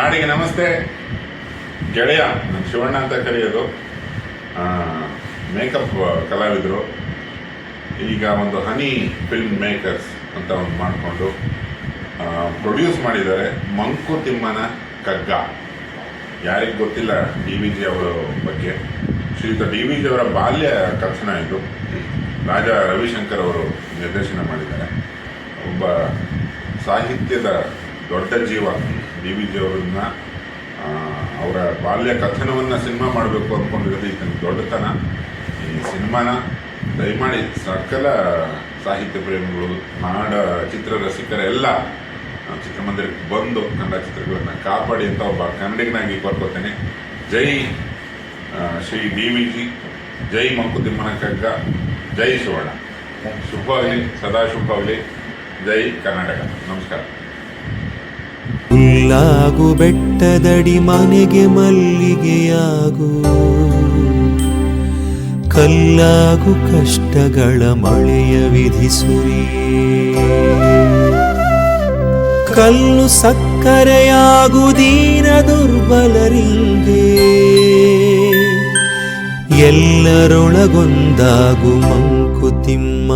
ನಾಡಿಗೆ ನಮಸ್ತೆ. ಗೆಳೆಯ, ನಾನು ಶಿವಣ್ಣ ಅಂತ ಕರೆಯೋದು. ಮೇಕಪ್ ಕಲಾವಿದರು. ಈಗ ಒಂದು ಹನಿ ಫಿಲ್ಮ್ ಮೇಕರ್ಸ್ ಅಂತ ಒಂದು ಮಾಡಿಕೊಂಡು ಪ್ರೊಡ್ಯೂಸ್ ಮಾಡಿದ್ದಾರೆ. ಮಂಕುತಿಮ್ಮನ ಕಗ್ಗ. ಯಾರಿಗೆ ಗೊತ್ತಿಲ್ಲ ಡಿ ವಿ ಜಿ ಅವರ ಬಗ್ಗೆ. ಶ್ರೀಯುತ ಡಿ ವಿ ಜಿ ಅವರ ಬಾಲ್ಯ ಕಥನ ಇದು. ರಾಜ ರವಿಶಂಕರ್ ಅವರು ನಿರ್ದೇಶನ ಮಾಡಿದ್ದಾರೆ. ಒಬ್ಬ ಸಾಹಿತ್ಯದ ದೊಡ್ಡ ಜೀವ. ಡಿ ವಿ ಜಿಯವರನ್ನ ಅವರ ಬಾಲ್ಯ ಕಥನವನ್ನು ಸಿನಿಮಾ ಮಾಡಬೇಕು ಅಂದ್ಕೊಂಡಿರೋದು ಈತನ ದೊಡ್ಡತನ. ಈ ಸಿನಿಮಾನ ದಯಮಾಡಿ ಸಕಲ ಸಾಹಿತ್ಯ ಪ್ರೇಮಿಗಳು, ನಾಡ ಚಿತ್ರ ರಸಿಕರೆಲ್ಲ ಚಿತ್ರಮಂದಿರಕ್ಕೆ ಬಂದು ಕನ್ನಡ ಚಿತ್ರಗಳನ್ನು ಕಾಪಾಡಿ ಅಂತ ಒಬ್ಬ ಕನ್ನಡಿಗನಾಗಿ ಕೋರ್ಕೋತೇನೆ ಜೈ ಶ್ರೀ ಡಿ ವಿ ಜಿ ಜೈ ಮಂಕುತಿಮ್ಮನ ಕಗ್ಗ. ಜೈ ಸುವರ್ಣ. ಶುಭವಾಗಲಿ, ಸದಾ ಶುಭವಾಗಲಿ. ಜೈ ಕರ್ನಾಟಕ. ನಮಸ್ಕಾರ. ಹುಲ್ಲಾಗು ಬೆಟ್ಟದಡಿ ಮನೆಗೆ ಮಲ್ಲಿಗೆಯಾಗು. ಕಲ್ಲಾಗು ಕಷ್ಟಗಳ ಮಳೆಯ ವಿಧಿಸುರಿಯೇ ಕಲ್ಲು ಸಕ್ಕರೆಯಾಗು ದೀನ ದುರ್ಬಲರಿಂಗೆ ಎಲ್ಲರೊಳಗೊಂದಾಗು ಮಂಕುತಿಮ್ಮ